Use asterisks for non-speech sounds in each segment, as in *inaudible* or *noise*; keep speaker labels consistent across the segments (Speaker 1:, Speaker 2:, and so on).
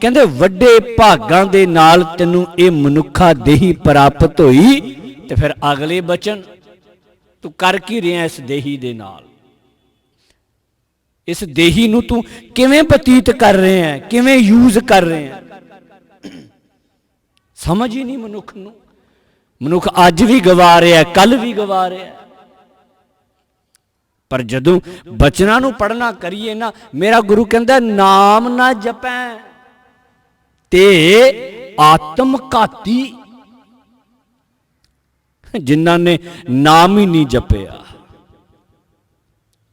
Speaker 1: ਕਹਿੰਦੇ, ਵੱਡੇ ਭਾਗਾਂ ਦੇ ਨਾਲ ਤੈਨੂੰ ਇਹ ਮਨੁੱਖਾ ਦੇਹੀ ਪ੍ਰਾਪਤ ਹੋਈ ਤੇ ਫਿਰ ਅਗਲੇ ਬਚਨ, ਤੂੰ ਕਰ ਕੀ ਰਿਹਾ ਇਸ ਦੇਹੀ ਦੇ ਨਾਲ? ਇਸ ਦੇਹੀ ਨੂੰ ਤੂੰ ਕਿਵੇਂ ਬਤੀਤ ਕਰ ਰਿਹਾ ਹੈ? ਕਿਵੇਂ ਯੂਜ਼ ਕਰ ਰਿਹਾ ਹੈ? *clears throat* ਸਮਝ ਹੀ ਨਹੀਂ ਮਨੁੱਖ ਨੂੰ। ਮਨੁੱਖ ਅੱਜ ਵੀ ਗਵਾ ਰਿਹਾ ਕੱਲ ਵੀ ਗਵਾ ਰਿਹਾ ਪਰ ਜਦੋਂ ਬਚਨਾਂ ਨੂੰ ਪੜਨਾ ਕਰੀਏ ਨਾ, ਮੇਰਾ ਗੁਰੂ ਕਹਿੰਦਾ, ਨਾਮ ਨਾ ਜਪੈ। ਤੇ ਆਤਮ ਘਾਤੀ। ਜਿਨ੍ਹਾਂ ਨੇ ਨਾਮ ਹੀ ਨਹੀਂ ਜਪਿਆ।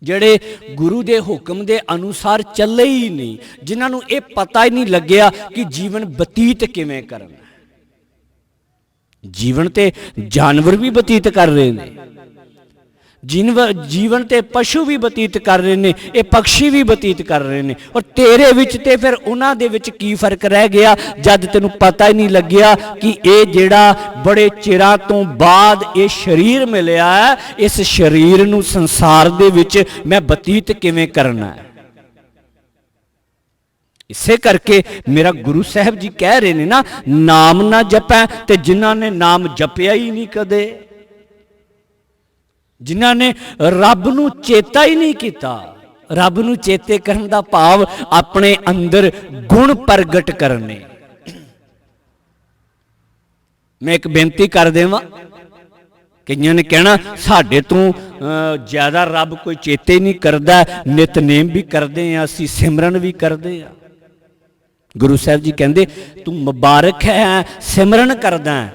Speaker 1: ਜਿਹੜੇ ਗੁਰੂ ਦੇ ਹੁਕਮ ਦੇ ਅਨੁਸਾਰ ਚੱਲੇ ਹੀ ਨਹੀਂ, ਜਿਨ੍ਹਾਂ ਨੂੰ ਇਹ ਪਤਾ ਹੀ ਨਹੀਂ ਲੱਗਿਆ ਕਿ ਜੀਵਨ ਬਤੀਤ ਕਿਵੇਂ ਕਰਨਾ। ਜੀਵਨ ਤੇ ਜਾਨਵਰ ਵੀ ਬਤੀਤ ਕਰ ਰਹੇ ਨੇ। ਜਿਨਵ- ਜੀਵਨ ਤੇ ਪਸ਼ੂ ਵੀ ਬਤੀਤ ਕਰ ਰਹੇ ਨੇ, ਇਹ ਪੰਛੀ ਵੀ ਬਤੀਤ ਕਰ ਰਹੇ ਨੇ। ਔਰ ਤੇਰੇ ਵਿੱਚ ਤੇ ਫਿਰ ਉਹਨਾਂ ਦੇ ਵਿੱਚ ਕੀ ਫ਼ਰਕ ਰਹਿ ਗਿਆ? ਜਦ ਤੈਨੂੰ ਪਤਾ ਹੀ ਨਹੀਂ ਲੱਗਿਆ ਕਿ ਇਹ ਜਿਹੜਾ ਬੜੇ ਚਿਰਾਂ ਤੋਂ ਬਾਅਦ ਇਹ ਸਰੀਰ ਮਿਲਿਆ ਹੈ, ਇਸ ਸਰੀਰ ਨੂੰ ਸੰਸਾਰ ਦੇ ਵਿੱਚ ਮੈਂ ਬਤੀਤ ਕਿਵੇਂ ਕਰਨਾ ਹੈ? ਇਸੇ ਕਰਕੇ ਮੇਰਾ ਗੁਰੂ ਸਾਹਿਬ ਜੀ ਕਹਿ ਰਹੇ ਨੇ ਨਾ, ਨਾਮ ਨਾ ਜਪੈ, ਤੇ ਜਿਨ੍ਹਾਂ ਨੇ ਨਾਮ ਜਪਿਆ ਹੀ ਨਹੀਂ ਕਦੇ। ਜਿਨ੍ਹਾਂ ਨੇ ਰੱਬ ਨੂੰ ਚੇਤਾ ਹੀ ਨਹੀਂ ਕੀਤਾ। ਰੱਬ ਨੂੰ ਚੇਤੇ ਕਰਨ ਦਾ ਭਾਵ ਆਪਣੇ ਅੰਦਰ ਗੁਣ ਪ੍ਰਗਟ ਕਰਨੇ ਮੈਂ ਇੱਕ ਬੇਨਤੀ ਕਰ ਦੇਵਾਂ ਕਈਆਂ ਨੇ ਕਹਿਣਾ, ਸਾਡੇ ਤੋਂ ਜ਼ਿਆਦਾ ਰੱਬ ਕੋਈ ਚੇਤੇ ਨਹੀਂ ਕਰਦਾ, ਨਿਤਨੇਮ ਵੀ ਕਰਦੇ ਆ, ਅਸੀਂ ਸਿਮਰਨ ਵੀ ਕਰਦੇ ਆ। ਗੁਰੂ ਸਾਹਿਬ ਜੀ ਕਹਿੰਦੇ, ਤੂੰ ਮੁਬਾਰਕ ਹੈ, ਸਿਮਰਨ ਕਰਦਾ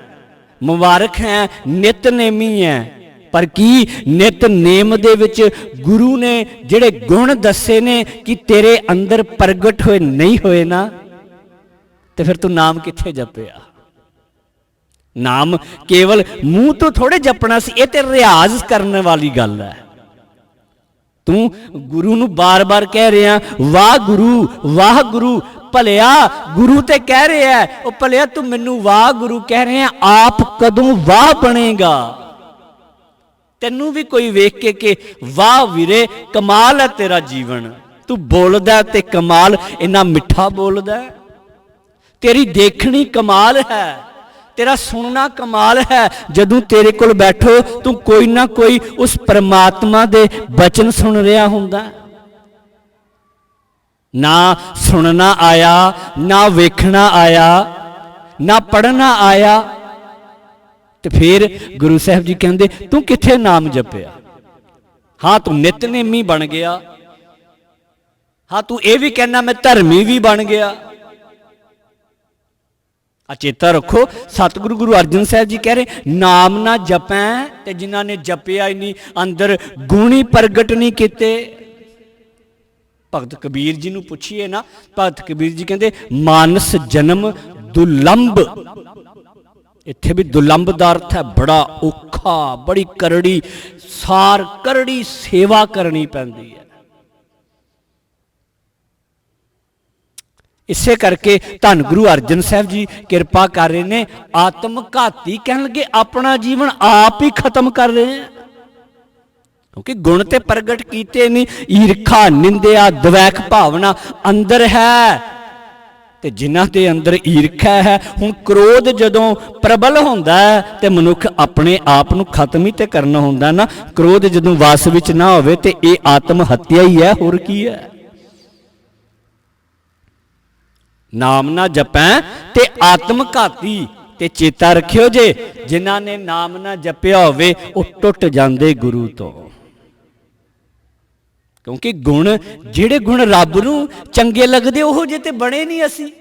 Speaker 1: ਮੁਬਾਰਕ ਹੈ, ਨਿਤਨੇਮੀ ਹੈ। ਪਰ ਕੀ ਨਿਤਨੇਮ ਦੇ ਵਿੱਚ ਗੁਰੂ ਨੇ ਜਿਹੜੇ ਗੁਣ ਦੱਸੇ ਨੇ ਕਿ ਤੇਰੇ ਅੰਦਰ ਪ੍ਰਗਟ ਹੋਏ ਨਹੀਂ ਹੋਏ ਨਾ ਤੇ ਫਿਰ ਤੂੰ ਨਾਮ ਕਿੱਥੇ ਜਪਿਆ? ਨਾਮ ਕੇਵਲ ਮੂੰਹ ਤੋਂ ਥੋੜੇ ਜਪਣਾ ਸੀ ਇਹ ਤੇ ਰਿਆਜ਼ ਕਰਨ ਵਾਲੀ ਗੱਲ ਹੈ। ਤੂੰ ਗੁਰੂ ਨੂੰ ਬਾਰ-ਬਾਰ ਕਹਿ ਰਿਹਾ ਵਾਹ ਗੁਰੂ ਵਾਹ ਗੁਰੂ ਭਲਿਆ ਗੁਰੂ ਤੇ ਕਹਿ ਰਿਹਾ ਹੈ, ਉਹ ਭਲਿਆ ਤੂੰ ਮੈਨੂੰ ਵਾਹ ਗੁਰੂ ਕਹਿ ਰਿਹਾ ਆਪ ਕਦੋਂ ਵਾਹ ਬਣੇਗਾ? ਤੈਨੂੰ ਵੀ ਕੋਈ ਵੇਖ ਕੇ ਕਿ, ਵਾਹ ਵੀਰੇ, ਕਮਾਲ ਹੈ ਤੇਰਾ ਜੀਵਨ। ਤੂੰ ਬੋਲਦਾ ਤੇ ਕਮਾਲ, ਇੰਨਾ ਮਿੱਠਾ ਬੋਲਦਾ ਤੇਰੀ ਦੇਖਣੀ ਕਮਾਲ ਹੈ, ਤੇਰਾ ਸੁਣਨਾ ਕਮਾਲ ਹੈ। ਜਦੋਂ ਤੇਰੇ ਕੋਲ ਬੈਠੋ, ਤੂੰ ਕੋਈ ਨਾ ਕੋਈ ਉਸ ਪਰਮਾਤਮਾ ਦੇ ਬਚਨ ਸੁਣ ਰਿਹਾ ਹੁੰਦਾ। ਨਾ ਸੁਣਨਾ ਆਇਆ, ਨਾ ਵੇਖਣਾ ਆਇਆ, ਨਾ ਪੜਨਾ ਆਇਆ ਤੇ ਫਿਰ ਗੁਰੂ ਸਾਹਿਬ ਜੀ ਕਹਿੰਦੇ, ਤੂੰ ਕਿੱਥੇ ਨਾਮ ਜਪਿਆ? ਹਾਂ, ਤੂੰ ਨਿਤਨੇਮੀ ਬਣ ਗਿਆ। ਹਾਂ, ਤੂੰ ਇਹ ਵੀ ਕਹਿਣਾ, ਮੈਂ ਧਰਮੀ ਵੀ ਬਣ ਗਿਆ। ਅਚੇਤਾ ਰੱਖੋ, ਸਤਿਗੁਰੂ ਗੁਰੂ ਅਰਜਨ ਸਾਹਿਬ ਜੀ ਕਹਿ ਰਹੇ, ਨਾਮ ਨਾ ਜਪੈ ਤੇ ਜਿਨ੍ਹਾਂ ਨੇ ਜਪਿਆ ਹੀ ਨਹੀਂ, ਅੰਦਰ ਗੁਣੀ ਪ੍ਰਗਟ ਨਹੀਂ ਕੀਤੇ। ਭਗਤ ਕਬੀਰ ਜੀ ਨੂੰ ਪੁੱਛੀਏ ਨਾ, ਭਗਤ ਕਬੀਰ ਜੀ ਕਹਿੰਦੇ, ਮਾਨਸ ਜਨਮ ਦੁਲੰਭ ਇੱਥੇ ਵੀ ਦੁਲੰਭ ਦਾ ਅਰਥ ਹੈ ਬੜਾ ਔਖਾ, ਬੜੀ ਕਰੜੀ, ਸਾਰ ਕਰੜੀ ਸੇਵਾ ਕਰਨੀ ਪੈਂਦੀ ਹੈ। ਇਸੇ ਕਰਕੇ ਧੰਨ ਗੁਰੂ ਅਰਜਨ ਸਾਹਿਬ ਜੀ ਕਿਰਪਾ ਕਰ ਰਹੇ ਨੇ, ਆਤਮ ਘਾਤੀ ਕਹਿਣ ਲੱਗੇ ਆਪਣਾ ਜੀਵਨ ਆਪ ਹੀ ਖਤਮ ਕਰ ਰਹੇ ਆ ਕਿਉਂਕਿ ਗੁਣ ਤੇ ਪ੍ਰਗਟ ਕੀਤੇ ਨਹੀਂ, ਈਰਖਾ, ਨਿੰਦਿਆ ਦਵੈਕ ਭਾਵਨਾ ਅੰਦਰ ਹੈ। ਤੇ ਜਿਨ੍ਹਾਂ ਦੇ ਅੰਦਰ ਈਰਖਾ ਹੈ, ਹੁਣ ਕ੍ਰੋਧ ਜਦੋਂ ਪ੍ਰਬਲ ਹੁੰਦਾ ਹੈ, ਤੇ ਮਨੁੱਖ ਆਪਣੇ ਆਪ ਨੂੰ ਖਤਮ ਹੀ ਤੇ ਕਰਨਾ ਹੁੰਦਾ ਨਾ, ਕ੍ਰੋਧ ਜਦੋਂ ਵਾਸ ਵਿੱਚ ਨਾ ਹੋਵੇ ਤੇ ਇਹ ਆਤਮ ਹੱਤਿਆ ਹੀ ਹੈ, ਹੋਰ ਕੀ ਹੈ? ਨਾਮ ਨਾ ਜਪੈ ਤੇ ਆਤਮ ਘਾਤੀ ਤੇ ਚੇਤਾ ਰੱਖਿਓ ਜੇ, ਜਿਨ੍ਹਾਂ ਨੇ ਨਾਮ ਨਾ ਜਪਿਆ ਹੋਵੇ, ਉਹ ਟੁੱਟ ਜਾਂਦੇ ਗੁਰੂ ਤੋਂ। ਕਿਉਂਕਿ ਗੁਣ, ਜਿਹੜੇ ਗੁਣ ਰੱਬ ਨੂੰ ਚੰਗੇ ਲੱਗਦੇ, ਉਹ ਜੇ ਤੇ ਬਣੇ ਨਹੀਂ ਅਸੀਂ।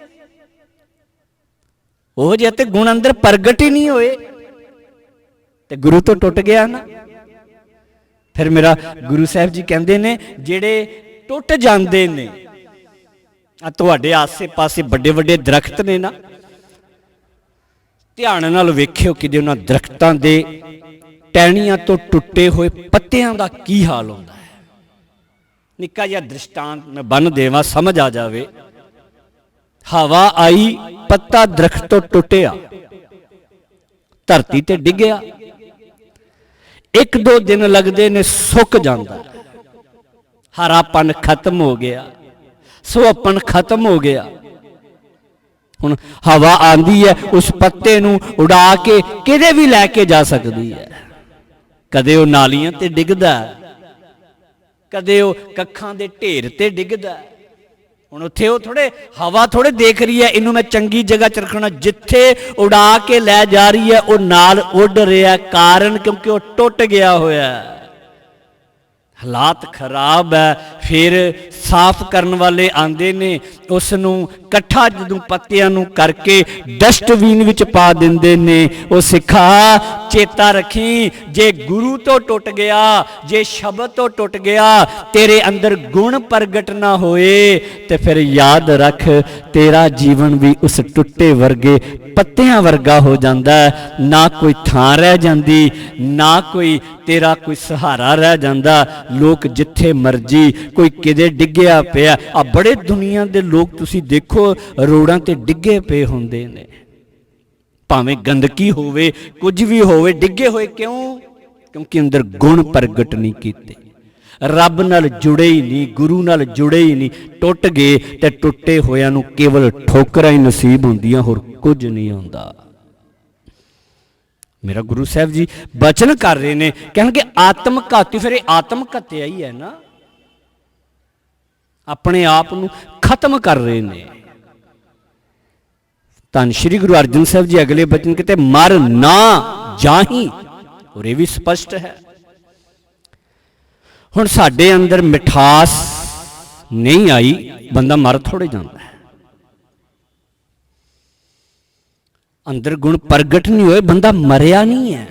Speaker 1: ਉਹ ਜੇ ਤੇ ਗੁਣ ਅੰਦਰ ਪ੍ਰਗਟ ਹੀ ਨਹੀਂ ਹੋਏ। ਤੇ ਗੁਰੂ ਤੋਂ ਟੁੱਟ ਗਿਆ ਨਾ। ਫਿਰ ਮੇਰਾ ਗੁਰੂ ਸਾਹਿਬ ਜੀ ਕਹਿੰਦੇ ਨੇ, ਜਿਹੜੇ ਟੁੱਟ ਜਾਂਦੇ ਨੇ, ਆ ਤੁਹਾਡੇ ਆਸੇ-ਪਾਸੇ ਵੱਡੇ-ਵੱਡੇ ਦਰਖਤ ਨੇ ਨਾ। ਧਿਆਨ ਨਾਲ ਵੇਖਿਓ ਕਿ ਉਹਨਾਂ ਦਰਖਤਾਂ ਦੇ ਟਹਿਣੀਆਂ ਤੋਂ ਟੁੱਟੇ ਹੋਏ ਪੱਤਿਆਂ ਦਾ ਕੀ ਹਾਲ ਹੁੰਦਾ ਹੈ। ਨਿੱਕਾ ਜਿਹਾ ਦ੍ਰਿਸ਼ਟਾਂਤ ਮੈਂ ਬੰਨ ਦੇਵਾਂ ਸਮਝ ਆ ਜਾਵੇ। ਹਵਾ ਆਈ ਪੱਤਾ ਦਰਖਤ ਤੋਂ ਟੁੱਟਿਆ। ਧਰਤੀ ਤੇ ਡਿੱਗਿਆ। ਇੱਕ ਦੋ ਦਿਨ ਲੱਗਦੇ ਨੇ ਸੁੱਕ ਜਾਂਦਾ। ਹਰਾਪਨ ਖਤਮ ਹੋ ਗਿਆ। ਸੁਹੱਪਣ ਖਤਮ ਹੋ ਗਿਆ। ਹੁਣ ਹਵਾ ਆਂਦੀ ਹੈ ਉਸ ਪੱਤੇ ਨੂੰ ਉਡਾ ਕੇ ਕਿਤੇ ਵੀ ਲੈ ਕੇ ਜਾ ਸਕਦੀ ਹੈ? ਕਦੇ ਉਹ ਨਾਲੀਆਂ ਤੇ ਡਿੱਗਦਾ ਹੈ, ਕਦੇ ਉਹ ਕੱਖਾਂ ਦੇ ਢੇਰ ਤੇ ਡਿੱਗਦਾ। ਹੁਣ ਉੱਥੇ ਉਹ ਥੋੜੇ ਹਵਾ ਥੋੜੇ ਦੇਖ ਰਹੀ ਹੈ, ਇਹਨੂੰ ਮੈਂ ਚੰਗੀ ਜਗ੍ਹਾ ਚ ਰੱਖਣਾ। ਜਿੱਥੇ ਉਡਾ ਕੇ ਲੈ ਜਾ ਰਹੀ ਹੈ, ਉਹ ਨਾਲ ਉੱਡ ਰਿਹਾ ਕਾਰਨ ਕਿਉਂਕਿ ਉਹ ਟੁੱਟ ਗਿਆ ਹੋਇਆ ਹਾਲਾਤ ਖਰਾਬ ਹੈ। ਫਿਰ ਸਾਫ਼ ਕਰਨ ਵਾਲੇ ਆਂਦੇ ਨੇ ਉਸ ਨੂੰ ਇਕੱਠਾ ਜਦੋਂ ਪੱਤਿਆਂ ਨੂੰ ਕਰਕੇ ਡਸਟਬੀਨ ਵਿੱਚ ਪਾ ਦਿੰਦੇ ਨੇ, ਉਹ ਸਿੱਖਾ, ਚੇਤਾ ਰੱਖੀ, ਜੇ ਗੁਰੂ ਤੋਂ ਟੁੱਟ ਗਿਆ, ਜੇ ਸ਼ਬਦ ਤੋਂ ਟੁੱਟ ਗਿਆ, ਤੇਰੇ ਅੰਦਰ ਗੁਣ ਪ੍ਰਗਟ ਨਾ ਹੋਏ, ਤੇ ਫਿਰ ਯਾਦ ਰੱਖ, ਤੇਰਾ ਜੀਵਨ ਵੀ ਉਸ ਟੁੱਟੇ ਵਰਗੇ ਪੱਤਿਆਂ ਵਰਗਾ ਹੋ ਜਾਂਦਾ ਨਾ ਕੋਈ ਥਾਂ ਰਹਿ ਜਾਂਦੀ, ਨਾ ਕੋਈ ਤੇਰਾ ਕੋਈ ਸਹਾਰਾ ਰਹਿ ਜਾਂਦਾ, ਲੋਕ ਜਿੱਥੇ ਮਰਜ਼ੀ ਕੋਈ ਕਿਤੇ ਡਿੱਗਿਆ ਪਿਆ ਆ ਬੜੇ ਦੁਨੀਆ ਦੇ ਲੋਕ ਤੁਸੀਂ ਦੇਖੋ, ਰੋੜਾਂ ਤੇ ਡਿੱਗੇ ਪਏ ਹੁੰਦੇ ਨੇ। ਭਾਵੇਂ ਗੰਦਗੀ ਹੋਵੇ, ਕੁਝ ਵੀ ਹੋਵੇ, ਡਿੱਗੇ ਹੋਏ ਕਿਉਂ? ਕਿਉਂਕਿ ਅੰਦਰ ਗੁਣ ਪ੍ਰਗਟ ਨਹੀਂ ਕੀਤੇ। ਰੱਬ ਨਾਲ ਜੁੜੇ ਹੀ ਨਹੀਂ, ਗੁਰੂ ਨਾਲ ਜੁੜੇ ਹੀ ਨਹੀਂ। ਟੁੱਟ ਗਏ ਤੇ ਟੁੱਟੇ ਹੋਇਆਂ ਨੂੰ ਕੇਵਲ ਠੋਕਰਾਂ ਹੀ ਨਸੀਬ ਹੁੰਦੀਆਂ, ਹੋਰ ਕੁਝ ਨਹੀਂ ਹੁੰਦਾ ਮੇਰਾ ਗੁਰੂ ਸਾਹਿਬ ਜੀ ਬਚਨ ਕਰ ਰਹੇ ਨੇ, ਕਹਿਣਗੇ ਆਤਮ ਘਾਤੀ ਫਿਰ ਇਹ ਆਤਮ ਘਤਿਆ ਹੀ ਹੈ ਨਾ। ਆਪਣੇ ਆਪ ਨੂੰ ਖਤਮ ਕਰ ਰਹੇ ਨੇ। ਧੰਨ ਸ਼੍ਰੀ ਗੁਰੂ ਅਰਜਨ ਸਾਹਿਬ ਜੀ ਅਗਲੇ ਬਚਨ ਕਿਤੇ, ਮਰ ਨਾ ਜਾਹੀ ਔਰ ਇਹ ਵੀ ਸਪਸ਼ਟ ਹੈ। ਹੁਣ ਸਾਡੇ ਅੰਦਰ ਮਿਠਾਸ ਨਹੀਂ ਆਈ, ਬੰਦਾ ਮਰ ਥੋੜੇ ਜਾਂਦਾ ਹੈ। ਅੰਦਰ ਗੁਣ ਪ੍ਰਗਟ ਨਹੀਂ ਹੋਏ, ਬੰਦਾ ਮਰਿਆ ਨਹੀਂ ਹੈ।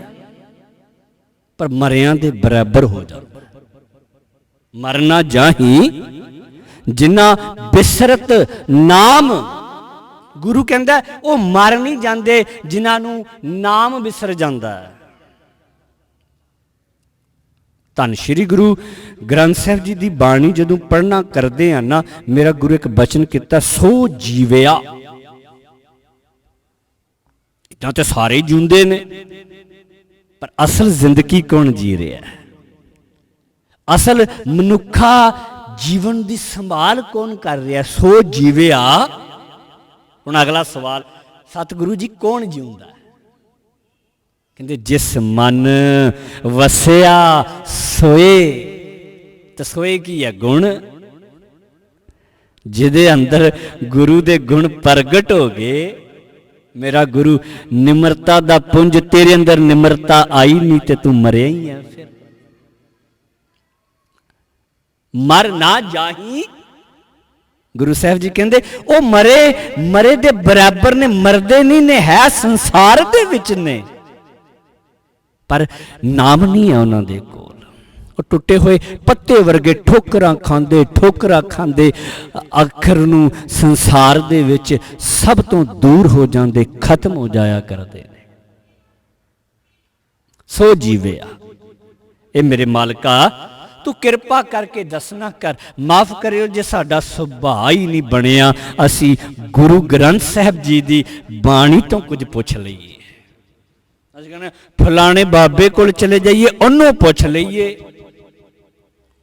Speaker 1: ਪਰ ਮਰਿਆਂ ਦੇ ਬਰਾਬਰ ਹੋ ਜਾਂਦਾ। ਮਰਨਾ ਜਾਹੀ ਜਿਨ੍ਹਾਂ ਬਿਸਰਤ ਨਾਮ ਗੁਰੂ ਕਹਿੰਦਾ ਉਹ ਮਰ ਨਹੀਂ ਜਾਂਦੇ, ਜਿਨ੍ਹਾਂ ਨੂੰ ਨਾਮ ਵਿਸਰ ਜਾਂਦਾ ਹੈ। ਧੰਨ ਸ਼੍ਰੀ ਗੁਰੂ ਗ੍ਰੰਥ ਸਾਹਿਬ ਜੀ ਦੀ ਬਾਣੀ ਜਦੋਂ ਪੜ੍ਹਨਾ ਕਰਦੇ ਆ ਨਾ, ਮੇਰਾ ਗੁਰੂ ਇੱਕ ਬਚਨ ਕੀਤਾ, ਸੋ ਜੀਵਿਆ। ਇਦਾਂ ਤੇ ਸਾਰੇ ਹੀ ਜਿਉਂਦੇ ਨੇ, ਪਰ ਅਸਲ ਜ਼ਿੰਦਗੀ ਕੌਣ ਜੀ ਰਿਹਾ ਅਸਲ ਮਨੁੱਖਾ ਜੀਵਨ ਦੀ ਸੰਭਾਲ ਕੌਣ ਕਰ ਰਿਹਾ? ਸੋ ਜੀਵਿਆ। ਹੁਣ ਅਗਲਾ ਸਵਾਲ, ਸਤਿਗੁਰੂ ਜੀ ਕੌਣ ਜਿਉਂਦਾ ਕਹਿੰਦੇ, ਜਿਸ ਮਨ ਵਸਿਆ ਸੋਏ, ਤਾਂ ਸੋਏ ਕੀ ਹੈ? ਗੁਣ। ਜਿਹਦੇ ਅੰਦਰ ਗੁਰੂ ਦੇ ਗੁਣ ਪ੍ਰਗਟ ਹੋ ਗਏ, ਮੇਰਾ ਗੁਰੂ ਨਿਮਰਤਾ ਦਾ ਪੁੰਜ, ਤੇਰੇ ਅੰਦਰ ਨਿਮਰਤਾ ਆਈ ਨਹੀਂ ਤੇ ਤੂੰ ਮਰਿਆ ਹੀ ਆ ਫਿਰ। ਮਰ ਨਾ ਜਾਹੀ। ਗੁਰੂ ਸਾਹਿਬ ਜੀ ਕਹਿੰਦੇ, ਉਹ ਮਰੇ ਮਰੇ ਦੇ ਬਰਾਬਰ ਨੇ, ਮਰਦੇ ਨਹੀਂ ਨੇ, ਹੈ ਸੰਸਾਰ ਦੇ ਵਿੱਚ ਨੇ। ਪਰ ਨਾਮ ਨਹੀਂ ਹੈ ਉਹਨਾਂ ਦੇ ਕੋਲ। ਉਹ ਟੁੱਟੇ ਹੋਏ ਪੱਤੇ ਵਰਗੇ ਠੋਕਰਾਂ ਖਾਂਦੇ ਠੋਕਰਾਂ ਖਾਂਦੇ ਅੱਖਰ ਨੂੰ ਸੰਸਾਰ ਦੇ ਵਿੱਚ ਸਭ ਤੋਂ ਦੂਰ ਹੋ ਜਾਂਦੇ, ਖਤਮ ਹੋ ਜਾਇਆ ਕਰਦੇ ਨੇ। ਸੋ ਜੀਵਿਆ ਇਹ ਮੇਰੇ ਮਾਲਕਾ ਤੂੰ ਕਿਰਪਾ ਕਰਕੇ ਦੱਸਣਾ ਕਰ। ਮਾਫ ਕਰਿਓ ਜੇ ਸਾਡਾ ਸੁਭਾਅ ਹੀ ਨਹੀਂ ਬਣਿਆ। ਅਸੀਂ ਗੁਰੂ ਗ੍ਰੰਥ ਸਾਹਿਬ ਜੀ ਦੀ ਬਾਣੀ ਤੋਂ ਕੁਝ ਪੁੱਛ ਲਈਏ। ਅਸੀਂ ਕਹਿੰਦੇ ਫਲਾਣੇ ਬਾਬੇ ਕੋਲ ਚਲੇ ਜਾਈਏ, ਉਹਨੂੰ ਪੁੱਛ ਲਈਏ।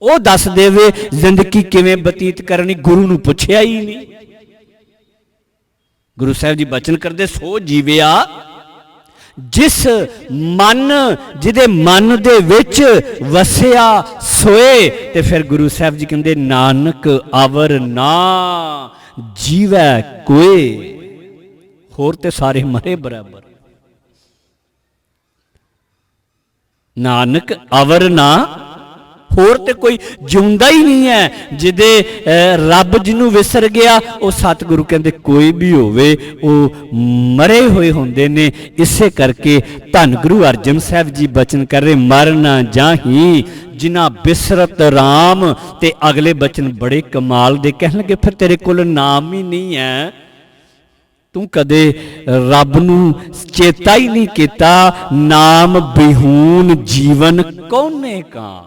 Speaker 1: ਉਹ ਦੱਸ ਦੇਵੇ, ਜ਼ਿੰਦਗੀ ਕਿਵੇਂ ਬਤੀਤ ਕਰਨੀ, ਗੁਰੂ ਨੂੰ ਪੁੱਛਿਆ ਹੀ ਨਹੀਂ। ਗੁਰੂ ਸਾਹਿਬ ਜੀ ਬਚਨ ਕਰਦੇ, ਸੋ ਜੀਵਿਆ ਜਿਸ ਮਨ, ਜਿਹਦੇ ਮਨ ਦੇ ਵਿੱਚ ਵਸਿਆ, ਸੋਏ, ਤੇ ਫਿਰ ਗੁਰੂ ਸਾਹਿਬ ਜੀ ਕਹਿੰਦੇ, ਨਾਨਕ ਅਵਰ ਨਾ ਜੀਵੈ ਕੋਏ। ਹੋਰ ਤੇ ਸਾਰੇ ਮਰੇ ਬਰਾਬਰ। ਨਾਨਕ ਅਵਰ ਨਾ ਹੋਰ ਤੇ ਕੋਈ ਜਿਉਂਦਾ ਹੀ ਨਹੀਂ ਹੈ ਜਿਹਦੇ ਅਹ, ਰੱਬ ਜਿਹਨੂੰ ਵਿਸਰ ਗਿਆ ਉਹ ਸਤਿਗੁਰੂ ਕਹਿੰਦੇ ਕੋਈ ਵੀ ਹੋਵੇ ਉਹ ਮਰੇ ਹੋਏ ਹੁੰਦੇ ਨੇ। ਇਸੇ ਕਰਕੇ ਧੰਨ ਗੁਰੂ ਅਰਜਨ ਸਾਹਿਬ ਜੀ ਬਚਨ ਕਰ ਰਹੇ ਮਰਨਾ ਜਾਹੀ। ਜਿਨ੍ਹਾਂ ਬਿਸਰਤ RAM ਤੇ ਅਗਲੇ ਬਚਨ ਬੜੇ ਕਮਾਲ ਦੇ ਕਹਿਣ ਲੱਗੇ ਫਿਰ ਤੇਰੇ ਕੋਲ ਨਾਮ ਹੀ ਨਹੀਂ ਹੈ। ਤੂੰ ਕਦੇ ਰੱਬ ਨੂੰ ਚੇਤਾ ਹੀ ਨਹੀਂ ਕੀਤਾ ਨਾਮ ਬਿਹੂਨ ਜੀਵਨ ਕੌਨੇ ਕਾ?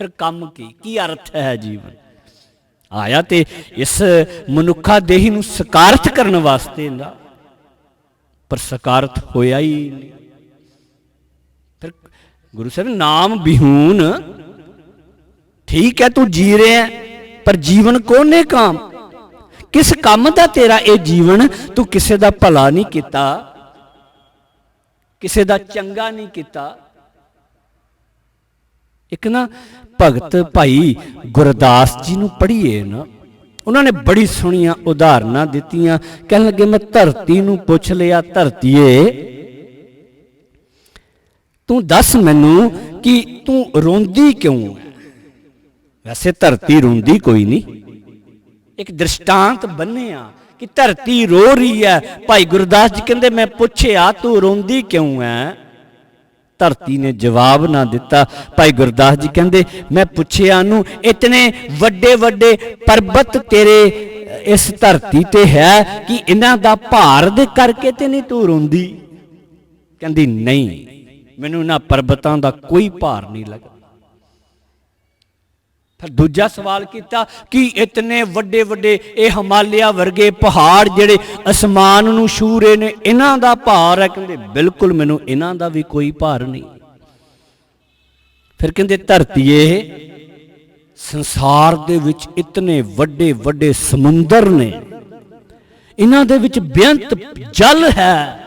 Speaker 1: ਫਿਰ ਕੰਮ ਕੀ? ਕੀ ਅਰਥ ਹੈ ਜੀਵਨ? ਆਇਆ ਤੇ ਇਸ ਮਨੁੱਖਾ ਦੇਹੀ ਨੂੰ ਸਕਾਰਥ ਕਰਨ ਵਾਸਤੇ ਨਾ ਪਰ ਸਕਾਰਥ ਹੋਇਆ ਹੀ ਨਹੀਂ। ਫਿਰ ਗੁਰੂ ਸਾਹਿਬ ਨਾਮ ਬਿਹੂਨ ਠੀਕ ਹੈ ਤੂੰ ਜੀ ਰਿਹਾ ਹੈ, ਪਰ ਜੀਵਨ ਕੋਨੇ ਕਾਮ? ਕਿਸ ਕੰਮ ਦਾ ਤੇਰਾ ਇਹ ਜੀਵਨ ਤੂੰ ਕਿਸੇ ਦਾ ਭਲਾ ਨਹੀਂ ਕੀਤਾ ਕਿਸੇ ਦਾ ਚੰਗਾ ਨਹੀਂ ਕੀਤਾ? ਇੱਕ ਨਾ ਭਗਤ ਭਾਈ ਗੁਰਦਾਸ ਜੀ ਨੂੰ ਪੜ੍ਹੀਏ ਨਾ। ਉਹਨਾਂ ਨੇ ਬੜੀ ਸੋਹਣੀਆਂ ਉਦਾਹਰਨਾਂ ਦਿੱਤੀਆਂ। ਕਹਿਣ ਲੱਗੇ, ਮੈਂ ਧਰਤੀ ਨੂੰ ਪੁੱਛ ਲਿਆ, ਧਰਤੀਏ, ਤੂੰ ਦੱਸ ਮੈਨੂੰ ਕਿ ਤੂੰ ਰੋਂਦੀ ਕਿਉਂ ਹੈ? ਵੈਸੇ ਧਰਤੀ ਰੋਂਦੀ ਕੋਈ ਨਹੀਂ। ਇੱਕ ਦ੍ਰਿਸ਼ਟਾਂਤ ਬੰਨਿਆ ਕਿ ਧਰਤੀ ਰੋ ਰਹੀ ਹੈ। ਭਾਈ ਗੁਰਦਾਸ ਜੀ ਕਹਿੰਦੇ, ਮੈਂ ਪੁੱਛਿਆ, ਤੂੰ ਰੋਂਦੀ ਕਿਉਂ ਹੈ? ਧਰਤੀ ਨੇ ਜਵਾਬ ਨਾ ਦਿੱਤਾ। ਭਾਈ ਗੁਰਦਾਸ ਜੀ ਕਹਿੰਦੇ, ਮੈਂ ਪੁੱਛਿਆ ਨੂੰ ਇਤਨੇ ਵੱਡੇ ਵੱਡੇ ਪਰਬਤ ਤੇਰੇ ਇਸ ਧਰਤੀ ਤੇ ਹੈ ਕਿ ਇਹਨਾਂ ਦਾ ਭਾਰ ਦੇ ਕਰਕੇ ਤੇ ਨਹੀਂ ਤੂੰ ਰੋਂਦੀ? ਕਹਿੰਦੀ, ਨਹੀਂ, ਮੈਨੂੰ ਇਹਨਾਂ ਪਰਬਤਾਂ ਦਾ ਕੋਈ ਭਾਰ ਨਹੀਂ ਲੱਗਦਾ। ਫਿਰ ਦੂਜਾ ਸਵਾਲ ਕੀਤਾ, ਕਿ ਇਤਨੇ ਵੱਡੇ ਵੱਡੇ ਇਹ ਹਿਮਾਲਿਆ ਵਰਗੇ ਪਹਾੜ ਜਿਹੜੇ ਅਸਮਾਨ ਨੂੰ ਛੂ ਰਹੇ ਨੇ, ਇਹਨਾਂ ਦਾ ਭਾਰ ਹੈ? ਕਹਿੰਦੇ ਬਿਲਕੁਲ ਮੈਨੂੰ ਇਹਨਾਂ ਦਾ ਵੀ ਕੋਈ ਭਾਰ ਨਹੀਂ। ਫਿਰ ਕਹਿੰਦੇ ਧਰਤੀ ਇਹ ਸੰਸਾਰ ਦੇ ਵਿੱਚ ਇਤਨੇ ਵੱਡੇ ਵੱਡੇ ਸਮੁੰਦਰ ਨੇ। ਇਹਨਾਂ ਦੇ ਵਿੱਚ ਬੇਅੰਤ ਜਲ ਹੈ।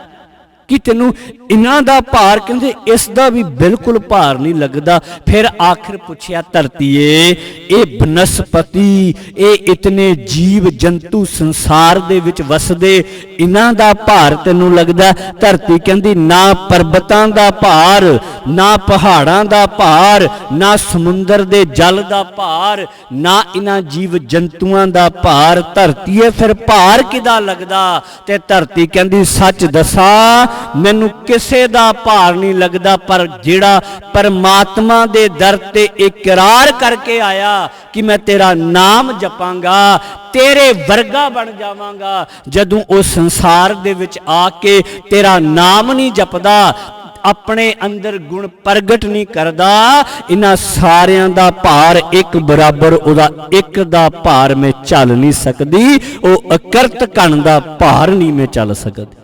Speaker 1: ਕਿ ਤੈਨੂੰ ਇਹਨਾਂ ਦਾ ਭਾਰ ਕਹਿੰਦੇ ਇਸ ਦਾ ਵੀ ਬਿਲਕੁਲ ਭਾਰ ਨਹੀਂ ਲੱਗਦਾ। ਫਿਰ ਆਖਰ ਪੁੱਛਿਆ, ਧਰਤੀਏ, ਇਹ ਬਨਸਪਤੀ, ਇਹ ਇਤਨੇ ਜੀਵ ਜੰਤੂ ਸੰਸਾਰ ਦੇ ਵਿੱਚ ਵਸਦੇ, ਇਹਨਾਂ ਦਾ ਭਾਰ ਤੈਨੂੰ ਲੱਗਦਾ? ਧਰਤੀ ਕਹਿੰਦੀ, ਨਾ ਪਰਬਤਾਂ ਦਾ ਭਾਰ, ਨਾ ਪਹਾੜਾਂ ਦਾ ਭਾਰ, ਨਾ ਸਮੁੰਦਰ ਦੇ ਜਲ ਦਾ ਭਾਰ, ਨਾ ਇਹਨਾਂ ਜੀਵ ਜੰਤੂਆਂ ਦਾ ਭਾਰ। ਧਰਤੀਏ, ਫਿਰ ਭਾਰ ਕਿਦਾ ਲੱਗਦਾ? ਤੇ ਧਰਤੀ ਕਹਿੰਦੀ, ਸੱਚ ਦੱਸਾਂ ਮੈਨੂੰ ਕਿਸੇ ਦਾ ਭਾਰ ਨਹੀਂ ਲੱਗਦਾ, ਪਰ ਜਿਹੜਾ ਪਰਮਾਤਮਾ ਦੇ ਦਰ ਤੇ ਇਕਰਾਰ ਕਰਕੇ ਆਇਆ ਕਿ ਮੈਂ ਤੇਰਾ ਨਾਮ ਜਪਾਂਗਾ, ਤੇਰੇ ਵਰਗਾ ਬਣ ਜਾਵਾਂਗਾ, ਜਦੋਂ ਉਹ ਸੰਸਾਰ ਦੇ ਵਿੱਚ ਆ ਕੇ ਤੇਰਾ ਨਾਮ ਨਹੀਂ ਜਪਦਾ, ਆਪਣੇ ਅੰਦਰ ਗੁਣ ਪ੍ਰਗਟ ਨਹੀਂ ਕਰਦਾ, ਇਹਨਾਂ ਸਾਰਿਆਂ ਦਾ ਭਾਰ ਇੱਕ ਬਰਾਬਰ, ਉਹਦਾ ਇੱਕ ਦਾ ਭਾਰ ਮੈਂ ਚੱਲ ਨਹੀਂ ਸਕਦੀ, ਉਹ ਅਕਰਤ ਕਣ ਦਾ ਭਾਰ ਨਹੀਂ ਮੈਂ ਚੱਲ ਸਕਦੀ।